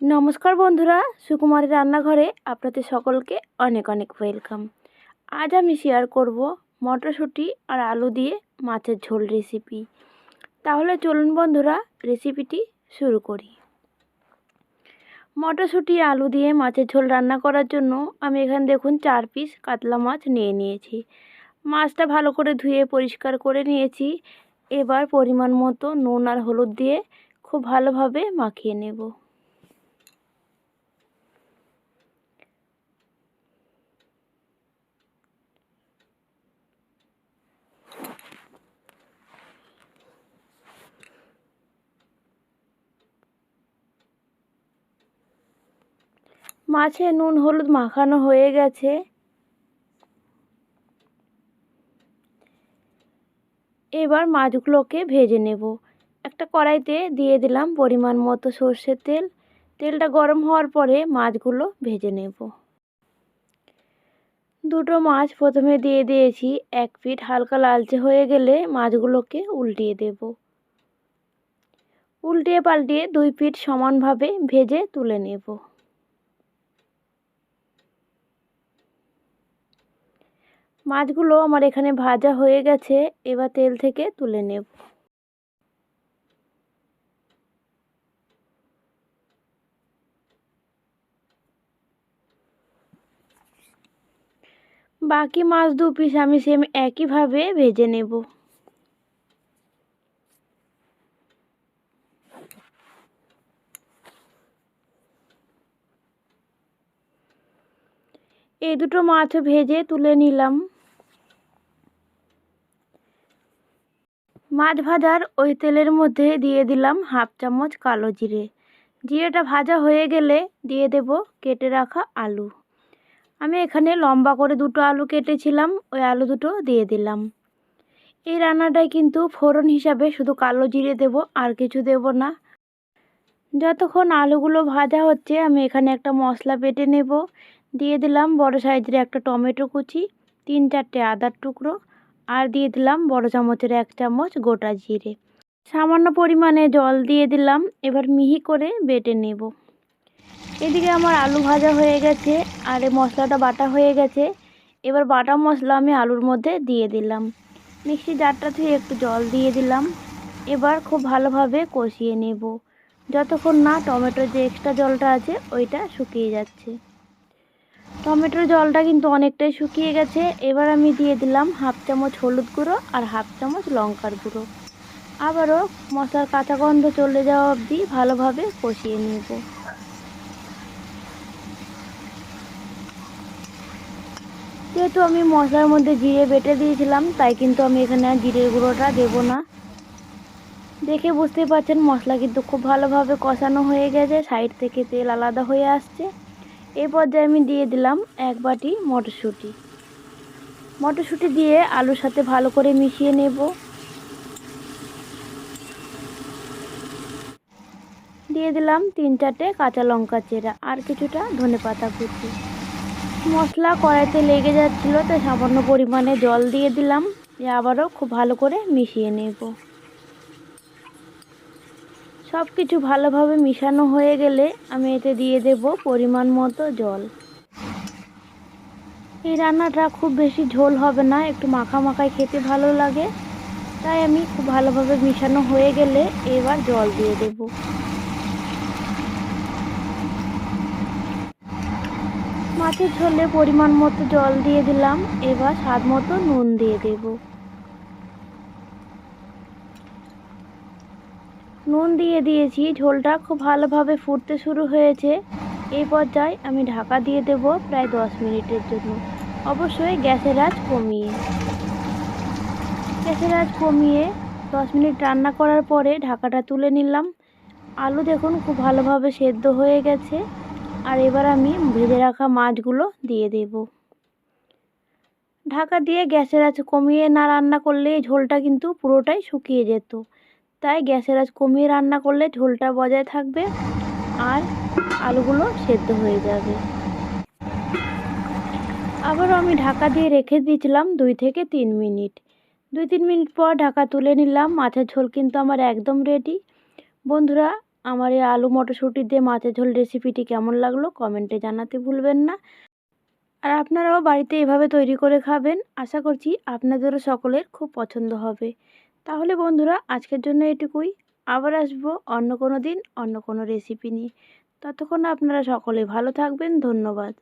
নমস্কার বন্ধুরা সুকুমারের রান্নাঘরে আপনাদের সকলকে অনেক অনেক ওয়েলকাম আজ আমি শেয়ার করব মটরশুঁটি আর আলু দিয়ে মাছের ঝোল রেসিপি তাহলে চলুন বন্ধুরা রেসিপিটি শুরু করি। মটরশুঁটি, আলু দিয়ে মাছের ঝোল রান্না করার জন্য আমি এখানে দেখুন চার পিস কাতলা মাছ নিয়ে নিয়েছি। মাছটা ভালো করে ধুয়ে পরিষ্কার করে নিয়েছি। এবার পরিমাণ মতো নুন আর হলুদ দিয়ে খুব ভালোভাবে মাখিয়ে নেব। মাছে নুন হলুদ মাখানো হয়ে গেছে। এবার মাছগুলোকে ভেজে নেব। একটা কড়াইতে দিয়ে দিলাম পরিমাণ মতো সর্ষের তেল। তেলটা গরম হওয়ার পরে মাছগুলো ভেজে নেব। দুটো মাছ প্রথমে দিয়ে দিয়েছি। এক পিঠ হালকা লালচে হয়ে গেলে মাছগুলোকে উল্টিয়ে দেব। উল্টিয়ে পাল্টিয়ে দুই পিঠ সমানভাবে ভেজে তুলে নেব। মাছগুলো আমার এখানে ভাজা হয়ে গেছে, এবার তেল থেকে তুলে নেব। বাকি মাছ দু পিস আমি সেম একইভাবে ভেজে নেব। এই দুটো মাছ ভেজে তুলে নিলাম। মাছ ভাজার ওই তেলের মধ্যে দিয়ে দিলাম হাফ চামচ কালো জিরে। জিরেটা ভাজা হয়ে গেলে দিয়ে দেব কেটে রাখা আলু। আমি এখানে লম্বা করে দুটো আলু কেটেছিলাম, ওই আলু দুটো দিয়ে দিলাম। এই রান্নাটায় কিন্তু ফোড়ন হিসাবে শুধু কালো জিরে দেব, আর কিছু দেব না। যতক্ষণ আলুগুলো ভাজা হচ্ছে, আমি এখানে একটা মশলা বেটে নেব। দিয়ে দিলাম বড় সাইজের একটা টমেটো কুচি, তিন চারটে আদার টুকরো। আর দিয়ে দিলাম বড় চামচের এক চামচ গোটা জিরে। সামান্য পরিমাণে জল দিয়ে দিলাম, এবার মিহি করে বেটে নেব। এদিকে আমার আলু ভাজা হয়ে গেছে, আর এই মশলাটা বাটা হয়ে গেছে। এবার বাটা মশলা আমি আলুর মধ্যে দিয়ে দিলাম। মিক্সি জারটা ধুয়ে একটু জল দিয়ে দিলাম। এবার খুব ভালোভাবে কষিয়ে নেব। যতক্ষণ না টমেটোর যে এক্সট্রা জলটা আছে, ওইটা শুকিয়ে যাচ্ছে। টমেটোর জলটা কিন্তু অনেকটাই শুকিয়ে গেছে। এবার আমি দিয়ে দিলাম হাফ চামচ হলুদ গুঁড়ো আর হাফ চামচ লঙ্কার গুঁড়ো। আবারও মশলার কাঁচা গন্ধ চলে যাওয়া অবধি ভালোভাবে কষিয়ে নেব। যেহেতু আমি মশলার মধ্যে জিরে বেটে দিয়েছিলাম, তাই কিন্তু আমি এখানে জিরের গুঁড়োটা দেবো না। দেখে বুঝতে পারছেন মশলা কিন্তু খুব ভালোভাবে কষানো হয়ে গেছে, সাইড থেকে তেল আলাদা হয়ে আসছে। এই পর্যায়ে আমি দিয়ে দিলাম এক বাটি মটরশুঁটি। মটরশুঁটি দিয়ে আলুর সাথে ভালো করে মিশিয়ে নেব। দিয়ে দিলাম তিন চারটে কাঁচা লঙ্কা চেরা আর কিছুটা ধনে পাতা কুচি। মশলা কড়াইতে লেগে যাচ্ছিল, তাই সামান্য পরিমাণে জল দিয়ে দিলাম। দিয়ে আবারও খুব ভালো করে মিশিয়ে নেব। সব কিছু ভালোভাবে মিশানো হয়ে গেলে আমি এতে দিয়ে দেব পরিমাণ মতো জল। এই রান্নাটা খুব বেশি ঝোল হবে না, একটু মাখা মাখায় খেতে ভালো লাগে। তাই আমি খুব ভালোভাবে মিশানো হয়ে গেলে এবার জল দিয়ে দেব। মাছের ঝোলে পরিমাণ মতো জল দিয়ে দিলাম, এবার স্বাদ মতো নুন দিয়ে দেবো। নুন দিয়ে দিয়েছি, ঝোলটা খুব ভালোভাবে ফুটতে শুরু হয়েছে। এই পর্যায়ে আমি ঢাকা দিয়ে দেব প্রায় দশ মিনিটের জন্য। অবশ্যই গ্যাসের আঁচ কমিয়ে। গ্যাসের আঁচ কমিয়ে দশ মিনিট রান্না করার পরে ঢাকাটা তুলে নিলাম। আলু দেখুন খুব ভালোভাবে সেদ্ধ হয়ে গেছে। আর এবার আমি ভেজে রাখা মাছগুলো দিয়ে দেব। ঢাকা দিয়ে গ্যাসের আঁচ কমিয়ে না রান্না করলে ঝোলটা কিন্তু পুরোটাই শুকিয়ে যেত। তাই গ্যাসের আজ কমিয়ে রান্না করলে ঝোলটা বজায় থাকবে আর আলুগুলো সেদ্ধ হয়ে যাবে। আবারও আমি ঢাকা দিয়ে রেখে দিয়েছিলাম দুই থেকে তিন মিনিট। দুই তিন মিনিট পর ঢাকা তুলে নিলাম, মাছের ঝোল কিন্তু আমার একদম রেডি বন্ধুরা, আমার এই আলু মটরশুঁটি দিয়ে মাছের ঝোল রেসিপিটি কেমন লাগল কমেন্টে জানাতে ভুলবেন না। আর আপনারাও বাড়িতে এভাবে তৈরি করে খাবেন, আশা করছি আপনাদেরও সকলের খুব পছন্দ হবে। তাহলে বন্ধুরা আজকের জন্য এটুকুই। আবার আসব অন্য কোনো দিন অন্য কোনো রেসিপি নিয়ে। ততক্ষণ আপনারা সকলে ভালো থাকবেন, ধন্যবাদ।